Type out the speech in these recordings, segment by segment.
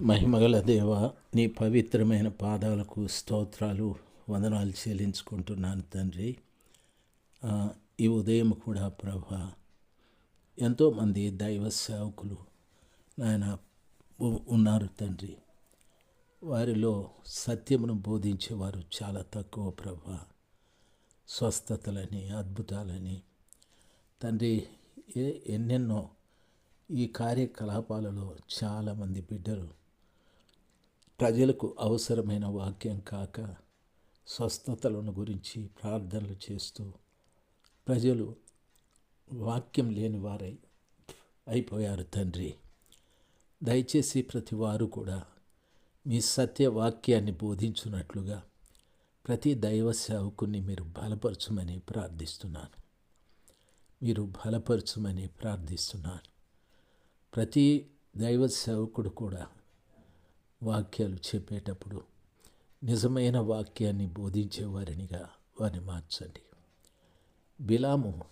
మహిమగల దేవ నీ పవిత్రమైన పాదాలకు స్తోత్రాలు వందనాలు చెల్లించుకుంటున్నాను తండ్రి. ఈ ఉదయం కూడా ప్రభ ఎంతోమంది దైవ సేవకులు నాయన ఉన్నారు తండ్రి. వారిలో సత్యమును బోధించేవారు చాలా తక్కువ ప్రభ. స్వస్థతలని అద్భుతాలని. తండ్రి ఏ ఎన్నెన్నో ఈ కార్యకలాపాలలో చాలామంది బిడ్డలు ప్రజలకు అవసరమైన వాక్యం కాక స్వస్థతలను గురించి ప్రార్థనలు చేస్తూ ప్రజలు వాక్యం లేని వారై అయిపోయారు తండ్రి. దయచేసి ప్రతి వారు కూడా మీ సత్య వాక్యాన్ని బోధించున్నట్లుగా ప్రతి దైవ సేవకుని మీరు బలపరచమని ప్రార్థిస్తున్నాను. మీరు బలపరచమని ప్రార్థిస్తున్నాను. ప్రతి దైవ సేవకుడు కూడా వాక్యాలు చెప్పేటప్పుడు నిజమైన వాక్యాన్ని బోధించేవారినిగా వారిని మార్చండి. బిలాము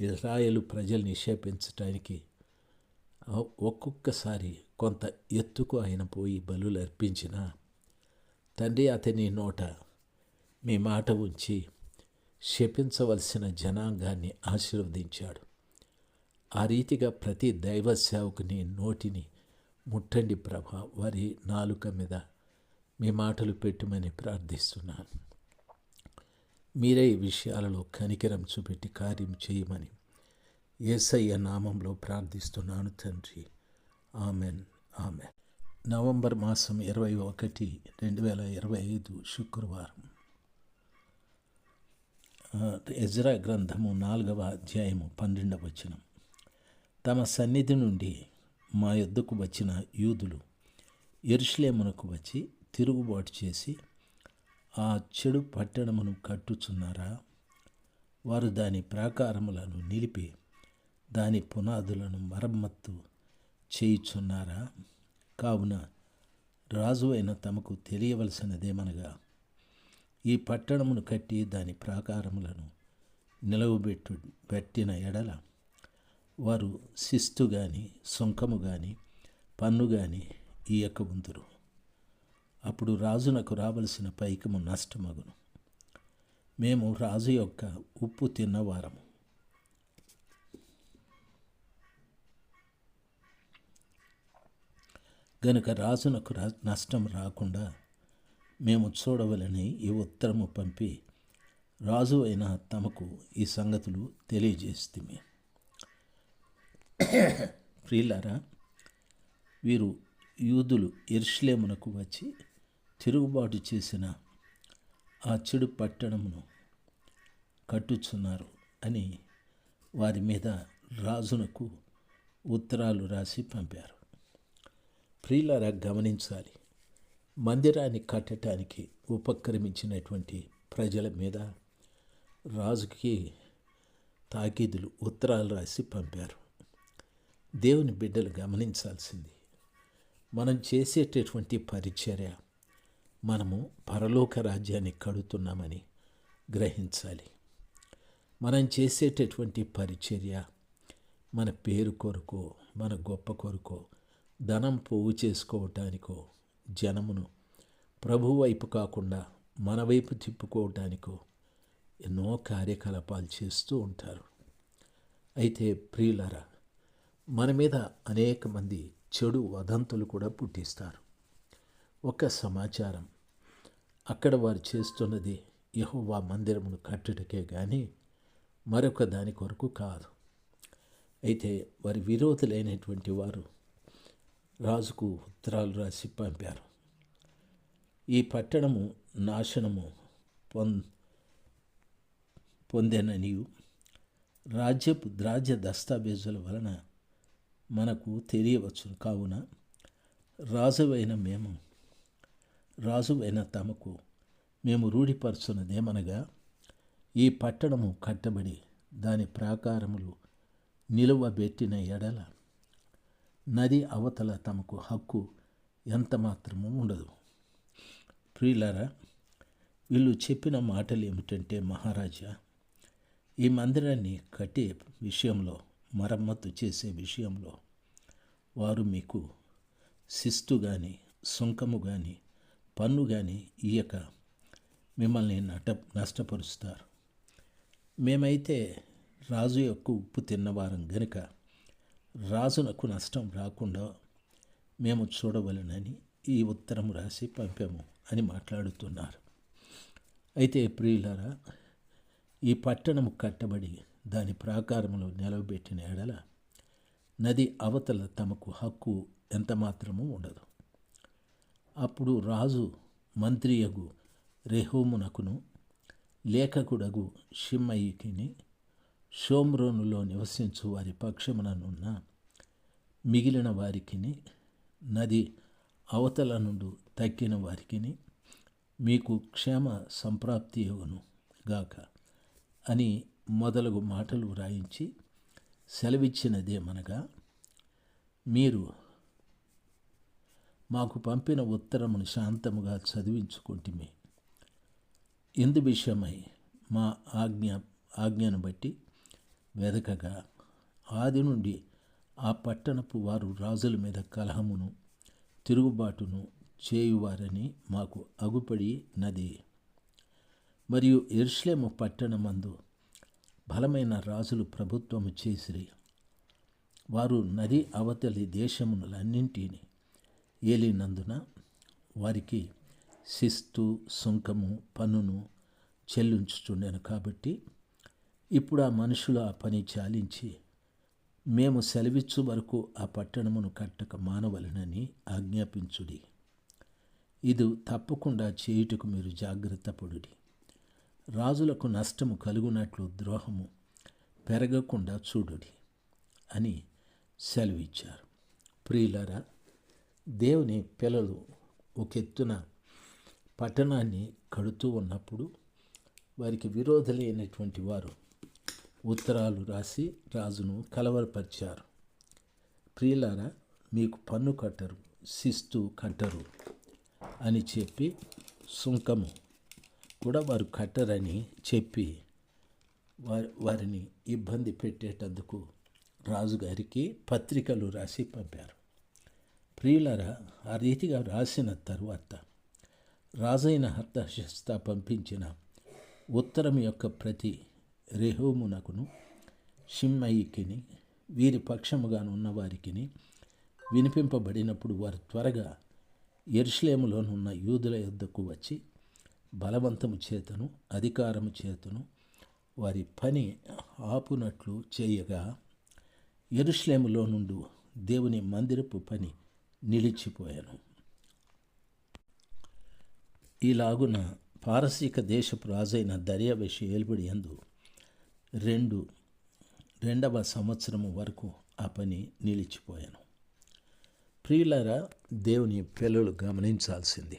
ఇజ్రాయేలు ప్రజల్ని నిషేపించటానికి ఒక్కొక్కసారి కొంత ఎత్తుకు ఆయన పోయి బలులు అర్పించిన తండ్రి అతని నోట మీ మాట ఉంచి శపించవలసిన జనాంగాన్ని ఆశీర్వదించాడు. ఆ రీతిగా ప్రతి దైవ సేవకుని నోటిని ముట్టండి ప్రభ వారి నాలుక మీద మీ మాటలు పెట్టుమని ప్రార్థిస్తున్నాను. మీరే ఈ విషయాలలో కనికరం చూపెట్టి కార్యం చేయమని ఏసయ్య నామంలో ప్రార్థిస్తున్నాను తండ్రి. Amen amen. నవంబర్ మాసం ఇరవై ఒకటి రెండు వేల ఇరవై ఐదు శుక్రవారం. ఎజ్రా గ్రంథము నాలుగవ అధ్యాయము పన్నెండవ వచనం. తమ సన్నిధి నుండి మా యొద్దకు వచ్చిన యూదులు ఎరుషులేమునకు వచ్చి తిరుగుబాటు చేసి ఆ చెడు పట్టణమును కట్టుచున్నారా? వారు దాని ప్రాకారములను నిలిపి దాని పునాదులను మరమ్మత్తు చేయుచున్నారా? కావున రాజు అయిన తమకు తెలియవలసినదేమనగా ఈ పట్టణమును కట్టి దాని ప్రాకారములను నిలవబెట్టు పెట్టిన ఎడల వారు శిస్తు కానీ సుంకము కానీ పన్ను కానీ ఈయక ఉందురు అప్పుడు రాజునకు రావలసిన పైకము నష్టమగును. మేము రాజు యొక్క ఉప్పు తిన్నవారము గనుక రాజునకు రా- నష్టం రాకుండా మేము చూడవలని ఈ ఉత్తరము పంపి రాజు అయిన తమకు ఈ సంగతులు తెలియజేస్తుంది ప్రియులారా వీరు యూదులు ఎర్ష్లేమునకు వచ్చి తిరుగుబాటు చేసిన ఆ చెడు పట్టణమును కట్టుచున్నారు అని వారి మీద రాజునకు ఉత్తరాలు రాసి పంపారు. ప్రియులారా గమనించాలి. మందిరాన్ని కట్టడానికి ఉపక్రమించినటువంటి ప్రజల మీద రాజుకి తాకీదులు ఉత్తరాలు రాసి పంపారు. దేవుని బిడ్డలు గమనించాల్సింది. మనం చేసేటటువంటి పరిచర్య మనము పరలోక రాజ్యాన్ని కడుతున్నామని గ్రహించాలి. మనం చేసేటటువంటి పరిచర్య మన పేరు కొరకో మన గొప్ప కొరకో ధనం పోగు చేసుకోవటానికో జనమును ప్రభు వైపు కాకుండా మన వైపు తిప్పుకోవటానికో ఎన్నో కార్యకలాపాలు చేస్తూ ఉంటారు. అయితే ప్రియులరా మన మీద అనేక మంది చెడు వదంతులు కూడా పుట్టిస్తారు. ఒక సమాచారం అక్కడ వారు చేస్తున్నది యహోవా మందిరమును కట్టుటకే కానీ మరొక దాని కొరకు కాదు. అయితే వారి విరోధులైనటువంటి వారు రాజుకు ఉత్తరాలు రాసి పంపారు. ఈ పట్టణము నాశనము పొం పొందేననియు. రాజ్యపు రాజ్య దస్తావేజుల వలన మనకు తెలియవచ్చును. కావున రాజువైన మేము రాజువైన తమకు మేము రూఢిపరుచున్నదేమనగా ఈ పట్టణము కట్టబడి దాని ప్రాకారములు నిలువబెట్టిన ఎడల నది అవతల తమకు హక్కు ఎంత మాత్రము ఉండదు. ప్రియులరా వీళ్ళు చెప్పిన మాటలు ఏమిటంటే మహారాజా ఈ మందిరాన్ని కట్టే విషయంలో మరమ్మతు చేసే విషయంలో వారు మీకు శిస్తు కానీ సుంకము కానీ పన్ను కానీ ఇయ్యక మిమ్మల్ని నట నష్టపరుస్తారు. మేమైతే రాజు యొక్క ఉప్పు తిన్నవారం గనుక రాజునకు నష్టం రాకుండా మేము చూడవలనని ఈ ఉత్తరం రాసి పంపాము అని మాట్లాడుతున్నారు. అయితే ప్రియులరా ఈ పట్టణము కట్టబడి దాని ప్రాకారములో నిలవబెట్టిన ఎడల నది అవతల తమకు హక్కు ఎంత మాత్రమూ ఉండదు. అప్పుడు రాజు మంత్రియగు రెహోమునకును లేఖకుడగు షిమ్మయికిని షోమ్రోనులో నివసించు వారి పక్షముననున్న మిగిలిన వారికిని నది అవతల నుండి తక్కిన వారికిని మీకు క్షేమ సంప్రాప్తి అగును గాక. అని మొదలగు మాటలు వ్రాయించి సెలవిచ్చినదేమనగా మీరు మాకు పంపిన ఉత్తరమును శాంతముగా చదివించుకుంటుమి. ఇందు విషయమై మా ఆజ్ఞ ఆజ్ఞను బట్టి వెదకగా ఆది నుండి ఆ పట్టణపు వారు రాజుల మీద కలహమును తిరుగుబాటును చేయువారని మాకు అగుపడి నది మరియు ఎర్ష్లేము పట్టణమందు బలమైన రాజులు ప్రభుత్వము చేసిరి. వారు నది అవతలి దేశములన్నింటిని ఏలినందున వారికి శిస్తు సుంకము పన్నును చెల్లించుచుండెను కాబట్టి ఇప్పుడు ఆ మనుషులు ఆ పని చాలించి మేము సెలవిచ్చు వరకు ఆ పట్టణమును కట్టక మానవలనని ఆజ్ఞాపించుడి. ఇది తప్పకుండా చేయుటకు మీరు జాగ్రత్త పడుడి రాజులకు నష్టము కలుగునట్లు ద్రోహము పెరగకుండా చూడుడి అని సెలవిచ్చారు. ప్రియులరా దేవుని పిల్లలు ఒక ఎత్తున పట్టణాన్ని కడుతూ ఉన్నప్పుడు వారికి విరోధులైనటువంటి వారు ఉత్తరాలు రాసి రాజును కలవరపరిచారు. ప్రియులారా మీకు పన్ను కట్టరు శిస్తు కట్టరు అని చెప్పి సుంకము కూడా వారు కట్టరని చెప్పి వారి వారిని ఇబ్బంది పెట్టేటందుకు రాజుగారికి పత్రికలు రాసి పంపారు. ప్రియులరా ఆ రీతిగా రాసిన తరువాత రాజైన హర్తశస్త పంపించిన ఉత్తరం యొక్క ప్రతి రెహోమునకును షిమ్మయికిని వీరి పక్షముగానున్న వారికిని వినిపింపబడినప్పుడు వారు త్వరగా ఎరుషలేములోనున్న యూదుల యొద్దకు వచ్చి బలవంతము చేతను అధికారము చేతను వారి పని ఆపునట్లు చేయగా ఎరుశ్లేములో నుండి దేవుని మందిరపు పని నిలిచిపోయాను. ఈలాగున పారసీక దేశపు రాజైన దర్యావేషి ఏల్బడి ఎందు రెండు రెండవ సంవత్సరము వరకు ఆ పని నిలిచిపోయాను. ప్రియులరా దేవుని పిల్లలు గమనించాల్సింది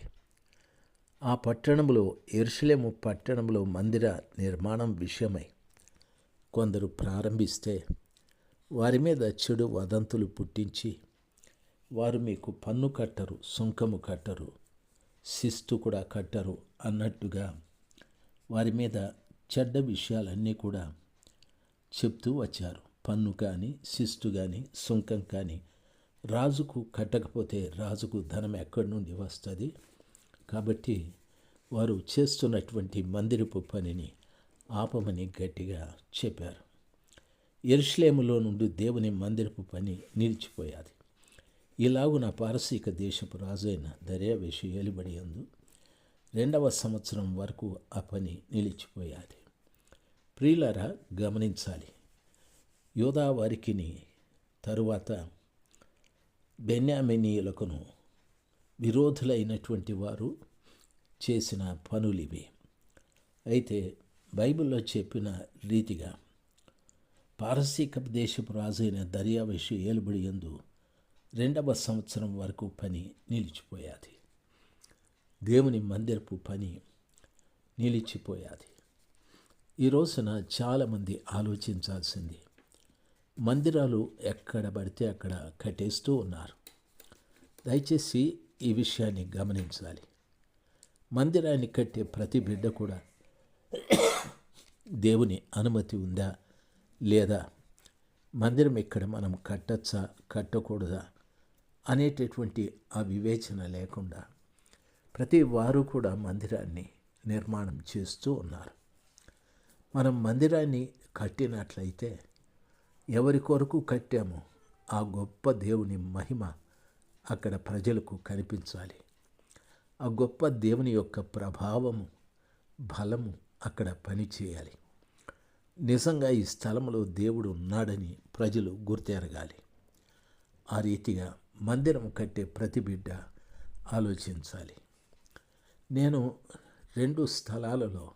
ఆ పట్టణంలో ఎరుషలేము పట్టణంలో మందిర నిర్మాణం విషయమై కొందరు ప్రారంభిస్తే వారి మీద చెడు వదంతులు పుట్టించి వారు మీకు పన్ను కట్టరు సుంకము కట్టరు శిస్తు కూడా కట్టరు అన్నట్టుగా వారి మీద చెడ్డ విషయాలన్నీ కూడా చెప్తూ వచ్చారు. పన్ను కానీ శిస్తు కానీ సుంకం కానీ రాజుకు కట్టకపోతే రాజుకు ధనం ఎక్కడి నుండి వస్తుంది? కాబట్టి వారు చేస్తున్నటువంటి మందిరపు పనిని ఆపమని గట్టిగా చెప్పారు. ఎరుష్లేములో నుండి దేవుని మందిరపు పని నిలిచిపోయాది. ఇలాగున పారసీక దేశపు రాజైన దర్యావేషి ఏలుబడి అందు రెండవ సంవత్సరం వరకు ఆ పని నిలిచిపోయాలి ప్రియులరా గమనించాలి. యోధావారికిని తరువాత బెన్యామినీయులకును విరోధులైనటువంటి వారు చేసిన పనులివి అయితే బైబిల్లో చెప్పిన రీతిగా పారసీక దేశపు రాజైన దర్యావేషి ఏలుబడి ఎందు రెండవ సంవత్సరం వరకు పని నిలిచిపోయాది. దేవుని మందిరపు పని నిలిచిపోయాది. ఈ రోజున చాలామంది ఆలోచించాల్సింది మందిరాలు ఎక్కడ పడితే అక్కడ కట్టేస్తూ ఉన్నారు. దయచేసి ఈ విషయాన్ని గమనించాలి. మందిరాన్ని కట్టే ప్రతి బిడ్డ కూడా దేవుని అనుమతి ఉందా? లేదా మందిరం ఇక్కడ మనం కట్టచ్చా? కట్టకూడదా? అనేటటువంటి ఆ వివేచన లేకుండా ప్రతి వారు కూడా మందిరాన్ని నిర్మాణం చేస్తూ ఉన్నారు. మనం మందిరాన్ని కట్టినట్లయితే ఎవరి కొరకు కట్టామో ఆ గొప్ప దేవుని మహిమ అక్కడ ప్రజలకు కనిపించాలి. ఆ గొప్ప దేవుని యొక్క ప్రభావము బలము అక్కడ పనిచేయాలి. నిజంగా ఈ స్థలంలో దేవుడు ఉన్నాడని ప్రజలు గుర్తెరగాలి. ఆ రీతిగా మందిరం కట్టే ప్రతి బిడ్డ ఆలోచించాలి. నేను రెండు స్థలాలలో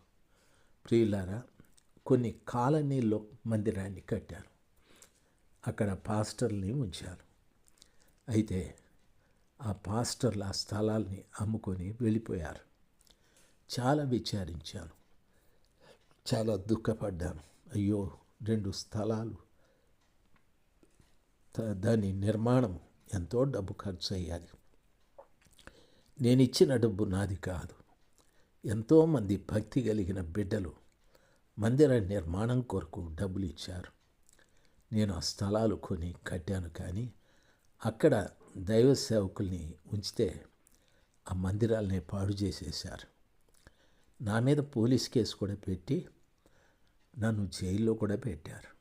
ప్రియులారా కొన్ని కాలనీల్లో మందిరాన్ని కట్టాను. అక్కడ పాస్టర్ని ఉంచాను. అయితే ఆ పాస్టర్లు ఆ స్థలాల్ని అమ్ముకొని వెళ్ళిపోయారు. చాలా విచారించాను. చాలా దుఃఖపడ్డాను. అయ్యో రెండు స్థలాలు. దాని నిర్మాణం ఎంతో డబ్బు ఖర్చు అయ్యాలి నేను ఇచ్చిన డబ్బు నాది కాదు. ఎంతోమంది భక్తి కలిగిన బిడ్డలు మందిర నిర్మాణం కొరకు డబ్బులు ఇచ్చారు నేను ఆ స్థలాలు కొని కట్టాను కానీ అక్కడ దైవ సేవకుల్ని ఉంచితే ఆ మందిరాలని పాడు చేసేశారు. నా మీద పోలీస్ కేసు కూడా పెట్టి నన్ను జైల్లో కూడా పెట్టారు.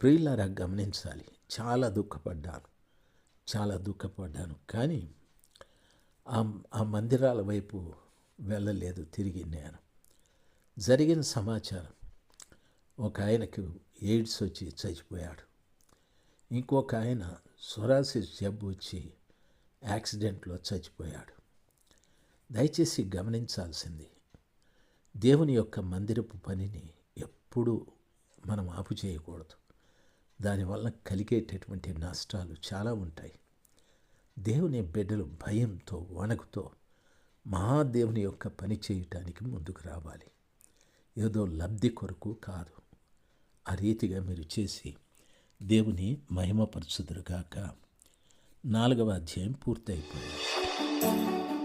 ప్రియులారా గమనించాలి. చాలా దుఃఖపడ్డాను. చాలా దుఃఖపడ్డాను. కానీ ఆ ఆ మందిరాల వైపు వెళ్ళలేదు తిరిగి నేను. జరిగిన సమాచారం ఒక ఆయనకు ఎయిడ్స్ వచ్చి చచ్చిపోయాడు. ఇంకొక ఆయన సొరాసిస్ జబ్బు వచ్చి యాక్సిడెంట్లో చచ్చిపోయాడు. దయచేసి గమనించాల్సింది దేవుని యొక్క మందిరపు పనిని ఎప్పుడూ మనం ఆపు చేయకూడదు. దానివల్ల కలిగేటటువంటి నష్టాలు చాలా ఉంటాయి. దేవుని బిడ్డలు భయంతో వణకుతో మహాదేవుని యొక్క పని చేయటానికి ముందుకు రావాలి. ఏదో లబ్ధి కొరకు కాదు. ఆ రీతిగా మీరు చేసి దేవుని మహిమపరచుదురుగాక. నాలుగవ అధ్యాయం పూర్తయిపోయింది.